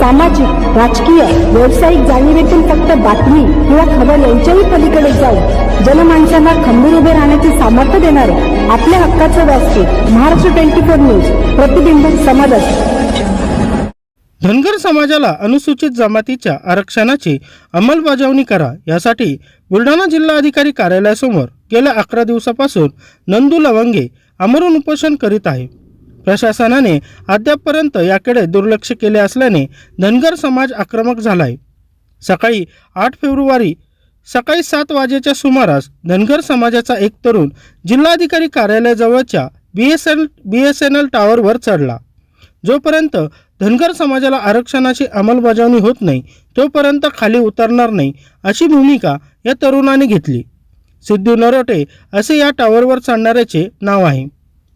सामाजिक राजकीय व्यावसायिक जाणीवेतून फक्त बातमी किंवा खबर यांच्याही पलीकडे जाऊन जनमानसांना खंबीर उभे राहण्याचे सामर्थ्य देणारे आपल्या हक्काचं व्यासपीठ महाराष्ट्र ट्वेंटी फोर न्यूज प्रतिबिंबित समाजाचे. धनगर समाजाला अनुसूचित जमातीच्या आरक्षणाची अंमलबजावणी करा. यासाठी बुलढाणा जिल्हा अधिकारी कार्यालयासमोर गेल्या अकरा दिवसापासून नंदू लवंगे आमरण उपोषण करीत आहे. प्रशासनाने अद्यापपर्यंत याकडे दुर्लक्ष केले असल्याने धनगर समाज आक्रमक झाला आहे सकाळी आठ फेब्रुवारी सकाळी सात वाजेच्या सुमारास धनगर समाजाचा एक तरुण जिल्हाधिकारी कार्यालयाजवळच्या B S L B S N L टॉवरवर चढला. जोपर्यंत धनगर समाजाला आरक्षणाची अंमलबजावणी होत नाही तोपर्यंत खाली उतरणार नाही अशी भूमिका या तरुणाने घेतली. सिद्धू नरोटे असे या टॉवरवर चढणाऱ्याचे नाव आहे.